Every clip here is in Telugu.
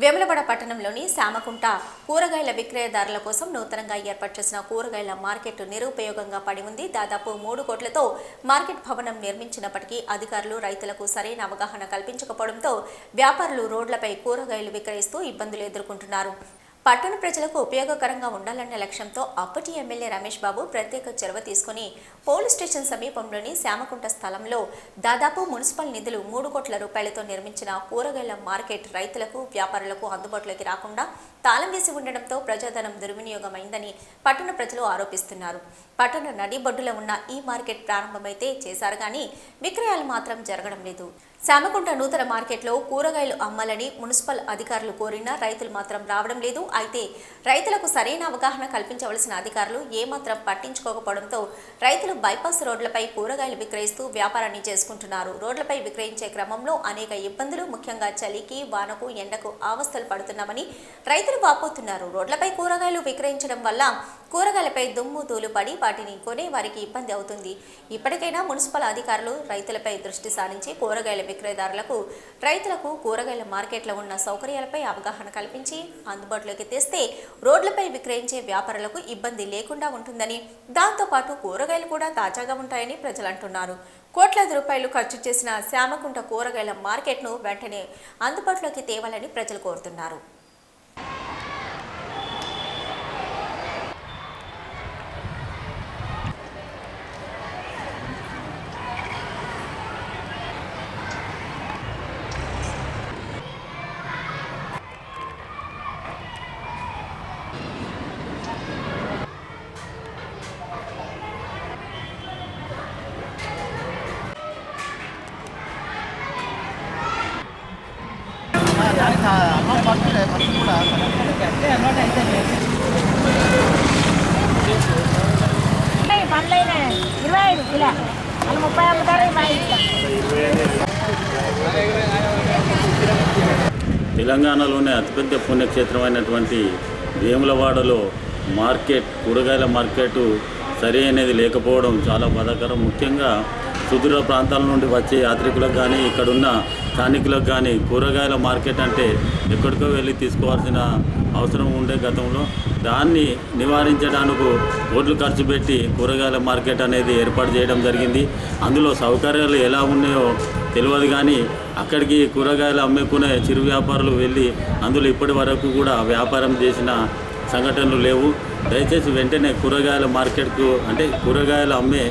వేములవాడ పట్టణంలోని శామకుంట కూరగాయల విక్రయదారుల కోసం నూతనంగా ఏర్పాటు చేసిన కూరగాయల మార్కెట్ నిరుపయోగంగా పడి ఉంది. దాదాపు మూడు కోట్లతో మార్కెట్ భవనం నిర్మించినప్పటికీ అధికారులు రైతులకు సరైన అవగాహన కల్పించకపోవడంతో వ్యాపారులు రోడ్లపై కూరగాయలు విక్రయిస్తూ ఇబ్బందులు ఎదుర్కొంటున్నారు. పట్టణ ప్రజలకు ఉపయోగకరంగా ఉండాలన్న లక్ష్యంతో అప్పటి ఎమ్మెల్యే రమేష్ బాబు ప్రత్యేక చొరవ తీసుకుని పోలీస్ స్టేషన్ సమీపంలోని శ్యామకుంట స్థలంలో దాదాపు మున్సిపల్ నిధులు మూడు కోట్ల రూపాయలతో నిర్మించిన కూరగాయల మార్కెట్ రైతులకు వ్యాపారులకు అందుబాటులోకి రాకుండా తాళం వేసి ఉండడంతో ప్రజాధనం దుర్వినియోగమైందని పట్టణ ప్రజలు ఆరోపిస్తున్నారు. పట్టణ నడిబొడ్డులో ఉన్న ఈ మార్కెట్ ప్రారంభమైతే చేశారు కానీ విక్రయాలు మాత్రం జరగడం లేదు. శామకుంట నూతన మార్కెట్లో కూరగాయలు అమ్మాలని మున్సిపల్ అధికారులు కోరినా రైతులు మాత్రం రావడం లేదు. అయితే రైతులకు సరైన అవగాహన కల్పించవలసిన అధికారులు ఏమాత్రం పట్టించుకోకపోవడంతో రైతులు బైపాస్ రోడ్లపై కూరగాయలు విక్రయిస్తూ వ్యాపారాన్ని చేసుకుంటున్నారు. రోడ్లపై విక్రయించే క్రమంలో అనేక ఇబ్బందులు ముఖ్యంగా చలికి వానకు ఎండకు ఆవస్థలు పడుతున్నామని రైతులు వాపోతున్నారు. రోడ్లపై కూరగాయలు విక్రయించడం వల్ల కూరగాయలపై దుమ్ము తూలు పడి వాటిని కొనే వారికి ఇబ్బంది అవుతుంది. ఇప్పటికైనా మున్సిపల్ అధికారులు రైతులపై దృష్టి సారించి కూరగాయల విక్రయదారులకు రైతులకు కూరగాయల మార్కెట్లో ఉన్న సౌకర్యాలపై అవగాహన కల్పించి అందుబాటులోకి తెస్తే రోడ్లపై విక్రయించే వ్యాపారులకు ఇబ్బంది లేకుండా ఉంటుందని దాంతోపాటు కూరగాయలు కూడా తాజాగా ఉంటాయని ప్రజలు అంటున్నారు. కోట్లాది రూపాయలు ఖర్చు చేసిన శ్యామకుంట కూరగాయల మార్కెట్ను వెంటనే అందుబాటులోకి తేవాలని ప్రజలు కోరుతున్నారు. కూడా ఇరవై ఐదు కిలో వాళ్ళు ముప్పై అమ్ముతారు ఇరవై తెలంగాణలోనే అతిపెద్ద పుణ్యక్షేత్రమైనటువంటి వేములవాడలో మార్కెట్ కూరగాయల మార్కెట్ సరి అనేది లేకపోవడం చాలా బాధాకరం. ముఖ్యంగా సుదూర ప్రాంతాల నుండి వచ్చే యాత్రికులకు కానీ ఇక్కడున్న స్థానికులకు కానీ కూరగాయల మార్కెట్ అంటే ఎక్కడికో వెళ్ళి తీసుకోవాల్సిన అవసరం ఉండే గతంలో దాన్ని నివారించడానికి కోట్లు ఖర్చు పెట్టి కూరగాయల మార్కెట్ అనేది ఏర్పాటు చేయడం జరిగింది. అందులో సౌకర్యాలు ఎలా ఉన్నాయో తెలియదు కానీ అక్కడికి కూరగాయలు అమ్ముకునే చిరు వ్యాపారులు వెళ్ళి అందులో ఇప్పటి వరకు కూడా వ్యాపారం చేసిన సంఘటనలు లేవు. దయచేసి వెంటనే కూరగాయల మార్కెట్కు అంటే కూరగాయలు అమ్మే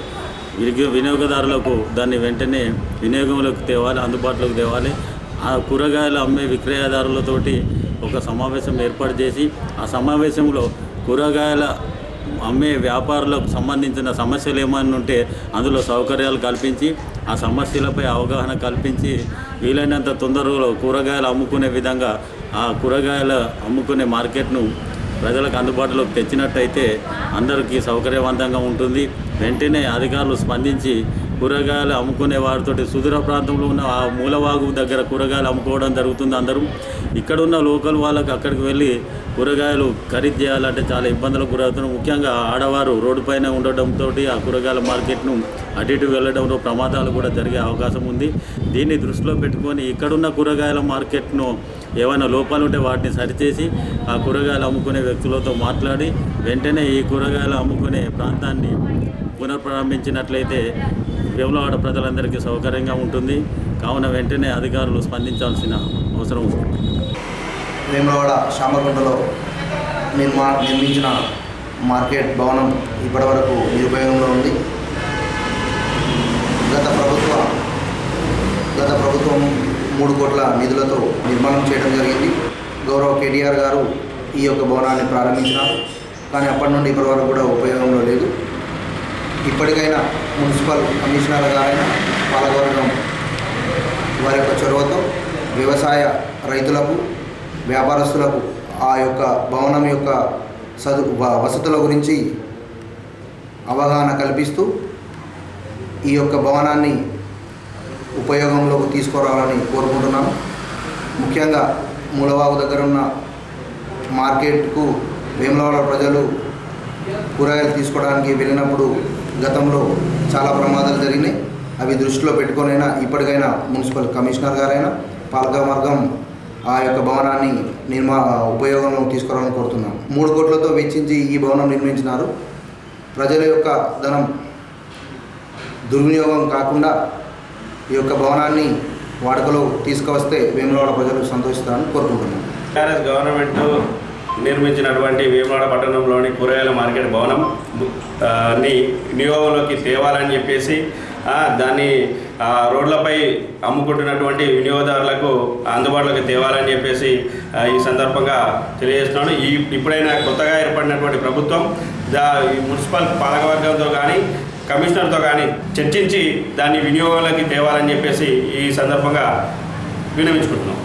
వినియోగదారులకు దాన్ని వెంటనే వినియోగంలోకి తేవాలి అందుబాటులోకి తేవాలి. ఆ కూరగాయలు అమ్మే విక్రయదారులతోటి ఒక సమావేశం ఏర్పాటు చేసి ఆ సమావేశంలో కూరగాయల అమ్మే వ్యాపారులకు సంబంధించిన సమస్యలు ఏమైనా ఉంటే అందులో సౌకర్యాలు కల్పించి ఆ సమస్యలపై అవగాహన కల్పించి వీలైనంత తొందరలో కూరగాయలు అమ్ముకునే విధంగా ఆ కూరగాయల అమ్ముకునే మార్కెట్ను ప్రజలకు అందుబాటులోకి తెచ్చినట్టయితే అందరికీ సౌకర్యవంతంగా ఉంటుంది. వెంటనే అధికారులు స్పందించి కూరగాయలు అమ్ముకునే వారితో సుదూర ప్రాంతంలో ఉన్న ఆ మూలవాగు దగ్గర కూరగాయలు అమ్ముకోవడం జరుగుతుంది అందరూ. ఇక్కడ ఉన్న లోకల్ వాళ్ళకి అక్కడికి వెళ్ళి కూరగాయలు ఖరీదు చేయాలంటే చాలా ఇబ్బందులకు గురవుతున్నారు. ముఖ్యంగా ఆడవారు రోడ్డుపైన ఉండడంతో ఆ కూరగాయల మార్కెట్ను అటు ఇటు వెళ్ళడంలో ప్రమాదాలు కూడా జరిగే అవకాశం ఉంది. దీన్ని దృష్టిలో పెట్టుకొని ఇక్కడున్న కూరగాయల మార్కెట్ను ఏమైనా లోపాలు ఉంటే వాటిని సరిచేసి ఆ కూరగాయలు అమ్ముకునే వ్యక్తులతో మాట్లాడి వెంటనే ఈ కూరగాయలు అమ్ముకునే ప్రాంతాన్ని పునఃప్రారంభించినట్లయితే వేములవాడ ప్రజలందరికీ సౌకర్యంగా ఉంటుంది. కావున వెంటనే అధికారులు స్పందించాల్సిన అవసరం ఉంది. వేములవాడ శామకుంటలో నిర్మా నిర్మించిన మార్కెట్ భవనం ఇప్పటివరకు నిరుపయోగంలో ఉంది. గత ప్రభుత్వ గత ప్రభుత్వం మూడు కోట్ల నిధులతో నిర్మాణం చేయడం జరిగింది. గౌరవ కేటీఆర్ గారు ఈ యొక్క భవనాన్ని ప్రారంభించినారు. కానీ అప్పటి నుండి ఇప్పటి వరకు కూడా ఉపయోగంలో లేదు. ఇప్పటికైనా మున్సిపల్ కమిషనర్ గారైన పాలకవర్గం వారి యొక్క చొరవతో వ్యవసాయ రైతులకు వ్యాపారస్తులకు ఆ యొక్క భవనం యొక్క సదు వసతుల గురించి అవగాహన కల్పిస్తూ ఈ యొక్క భవనాన్ని ఉపయోగంలోకి తీసుకురావాలని కోరుకుంటున్నాను ముఖ్యంగా మూలవాగు దగ్గర ఉన్న మార్కెట్కు వేములవాడ ప్రజలు కూరగాయలు తీసుకోవడానికి వెళ్ళినప్పుడు గతంలో చాలా ప్రమాదాలు జరిగినాయి. అవి దృష్టిలో పెట్టుకొనైనా ఇప్పటికైనా మున్సిపల్ కమిషనర్ గారైనా పాలకవర్గం ఆ యొక్క భవనాన్ని నిర్మా ఉపయోగంలో తీసుకురావాలని కోరుతున్నాను మూడు కోట్లతో వెచ్చించి ఈ భవనం నిర్మించినారు. ప్రజల యొక్క ధనం దుర్వినియోగం కాకుండా ఈ యొక్క భవనాన్ని వాడుకలో తీసుకువస్తే వేములవాడ ప్రజలు సంతోషిస్తారని కోరుకుంటున్నాను టీఆర్ఎస్ గవర్నమెంట్ నిర్మించినటువంటి వేములవాడ పట్టణంలోని కూరగాయల మార్కెట్ భవనం ని వినియోగంలోకి తేవాలని చెప్పేసి దాన్ని రోడ్లపై అమ్ముకుంటున్నటువంటి వినియోగదారులకు అందుబాటులోకి తేవాలని చెప్పేసి ఈ సందర్భంగా తెలియజేస్తున్నాను. ఈ ఇప్పుడైనా కొత్తగా ఏర్పడినటువంటి ప్రభుత్వం దా ఈ మున్సిపల్ పాలకవర్గంతో కానీ కమిషనర్తో కానీ చర్చించి దాన్ని వినియోగంలోకి తేవాలని చెప్పేసి ఈ సందర్భంగా వినవించుకుంటున్నాం